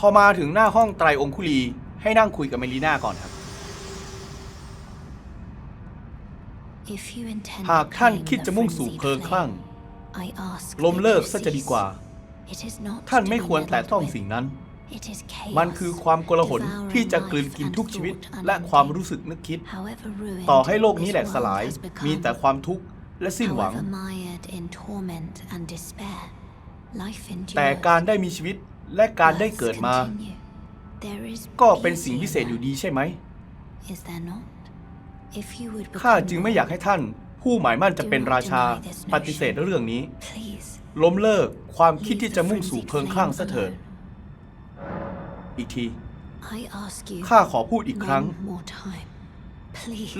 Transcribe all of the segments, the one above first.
พอมาถึงหน้าห้องไตรองคุลี ให้นั่งคุยกับเมลีน่าก่อนครับ หากท่านคิดจะมุ่งสู่เพลิงคลั่งล้มเลิกซะจะดีกว่า ท่านไม่ควรแตะต้องสิ่งนั้น มันคือความโกลาหลที่จะกลืนกินทุกชีวิตและความรู้สึกนึกคิด ต่อให้โลกนี้แหลกสลาย มีแต่ความทุกข์และสิ้นหวัง แต่การได้มีชีวิต และการได้เกิดมา ก็เป็นสิ่งพิเศษอยู่ดีใช่ไหม ข้าจึงไม่อยากให้ท่าน ผู้หมายมั่นจะเป็นราชาปฏิเสธเรื่องนี้ ล้มเลิกความคิดที่จะมุ่งสู่เพลิงคลั่งซะเถิดอีกที ข้าขอพูดอีกครั้ง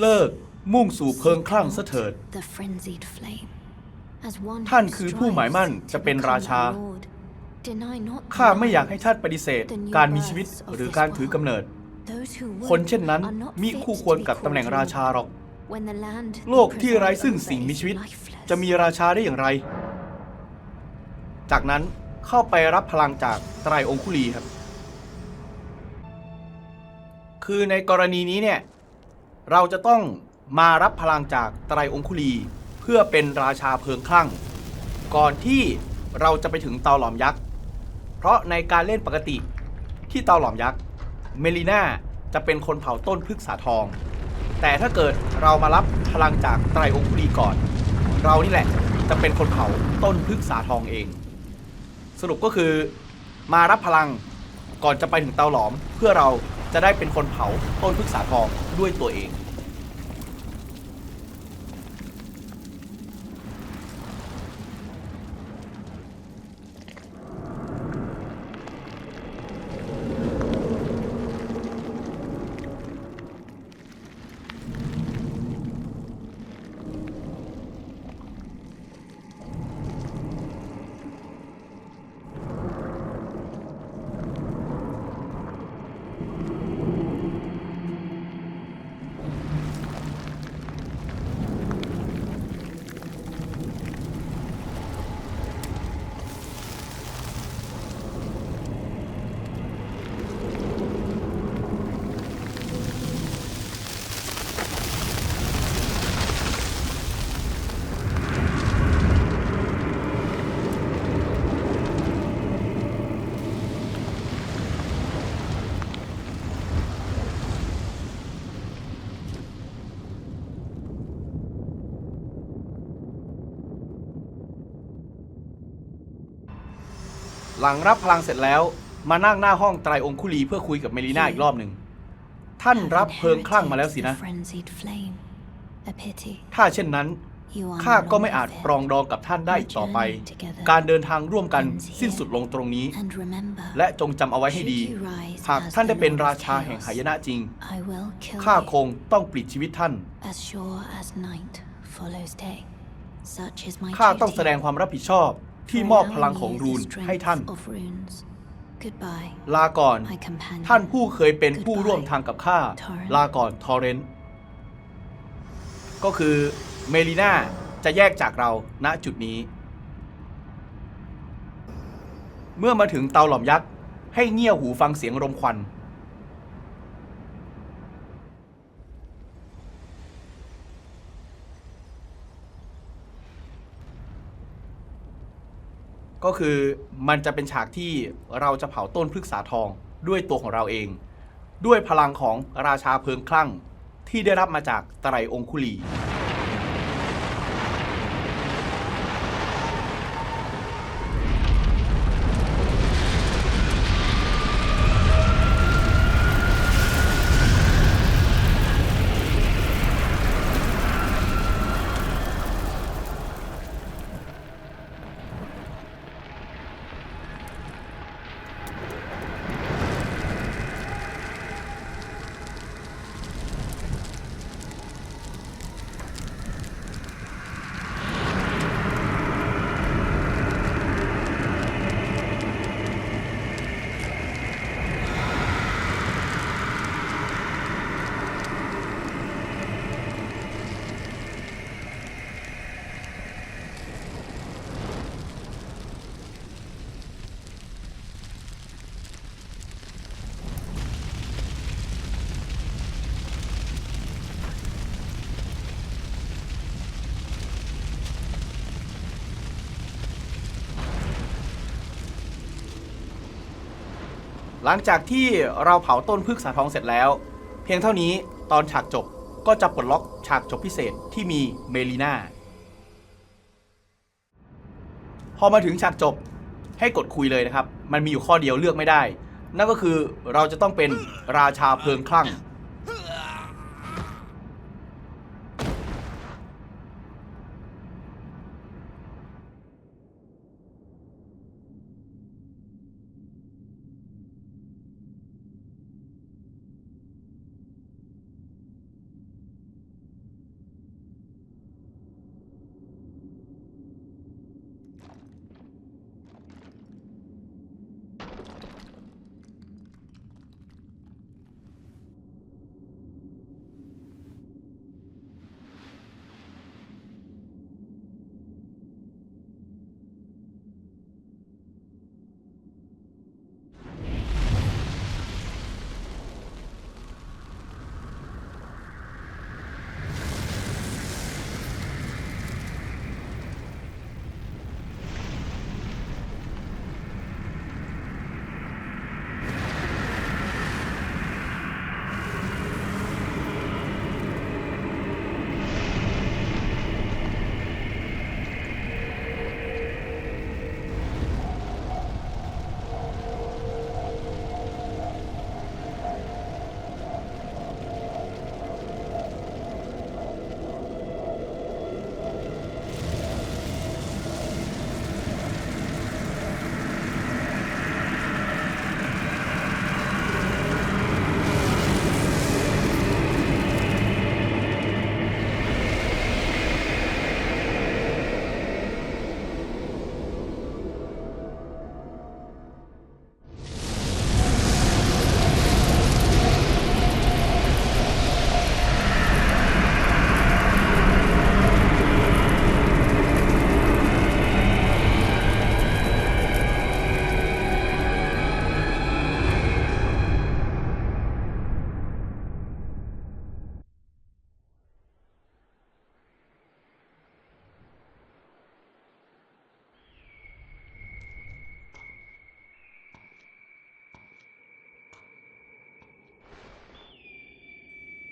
เลิกมุ่งสู่เพลิงคลั่งซะเถิด ท่านคือผู้หมายมั่นจะเป็นราชา ข้าไม่อยากให้ท่านปฏิเสธ การมีชีวิตหรือการถือกำเนิด คนเช่นนั้นมิคู่ควรกับตำแหน่งราชาหรอก โลกที่ไร้ซึ่งสิ่งมีชีวิต จะมีราชาได้อย่างไร จากนั้นเข้าไปรับพลังจากไตรองคุลีครับ คือในกรณีนี้เนี่ย เราจะต้องมารับพลังจากไตรองคุลี เพื่อเป็นราชาเพลิงคลั่ง ก่อนที่เราจะไปถึงเตาหลอมยักษ์ เพราะในการเล่นปกติที่เตาหลอมยักษ์เมลิน่าจะเป็นคนเผาต้นพฤกษาทอง แต่ถ้าเกิดเรามารับพลังจากไตรองคุลีก่อน เรานี่แหละจะเป็นคนเผาต้นพฤกษาทองเอง สรุปก็คือมารับพลังก่อนจะไปถึงเตาหลอม เพื่อเราจะได้เป็นคนเผาต้นพฤกษาทองด้วยตัวเอง หลังรับพลังเสร็จแล้ว มานั่งหน้าห้องไตรองคุลีเพื่อคุยกับเมลีน่าอีกรอบหนึ่ง ท่านรับเพลิงคลั่งมาแล้วสินะ ถ้าเช่นนั้นข้าก็ไม่อาจปรองดองกับท่านได้อีกต่อไป การเดินทางร่วมกันสิ้นสุดลงตรงนี้ และจงจำเอาไว้ให้ดี หากท่านได้เป็นราชาแห่งหายนะจริง ข้าคงต้องปลิดชีวิตท่าน ข้าต้องแสดงความรับผิดชอบ ที่มอบพลังของรูนให้ท่าน ลาก่อน ท่านผู้เคยเป็นผู้ร่วมทางกับข้า ลาก่อนทอร์เรนต์ก็คือเมลิน่าจะแยกจากเราณจุดนี้ เมื่อมาถึงเตาหลอมยักษ์ ให้เงี่ยวหูฟังเสียงรมควัน ก็คือมันจะเป็นฉากที่เราจะเผาต้นพฤกษาทองด้วยตัวของเราเอง ด้วยพลังของราชาเพลิงคลั่งที่ได้รับมาจากไตรองคุลี หลังจากที่เราเผาต้นพฤกษาทองเสร็จแล้ว เพียงเท่านี้ตอนฉากจบก็จะปลดล็อกฉากจบพิเศษที่มีเมลีนาพอมาถึงฉากจบให้กดคุยเลยนะครับ มันมีอยู่ข้อเดียวเลือกไม่ได้ นั่นก็คือเราจะต้องเป็นราชาเพลิงคลั่ง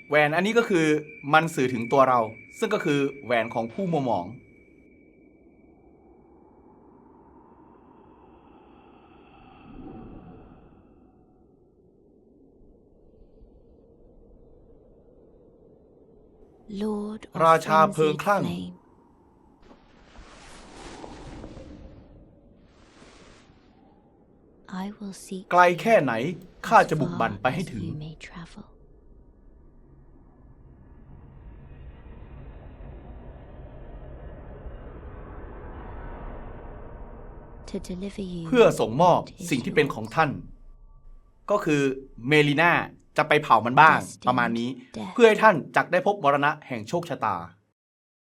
แหวนอันนี้ก็คือมันสื่อถึงตัวเรา ซึ่งก็คือแหวนของผู้มัวหมอง Lord of ราชาเพลิง frenzied คลั่ง flame. I will seek ไกลแค่ไหน ข้า as จะบุกบั่น far ไปให้ as ถึง you เพื่อส่งมอบ what is สิ่งที่เป็น yours. ของท่าน ก็คือเมลิน่าจะไปเผามันบ้างประมาณนี้ เพื่อให้ท่านจักได้พบมรณะแห่งโชคชะตา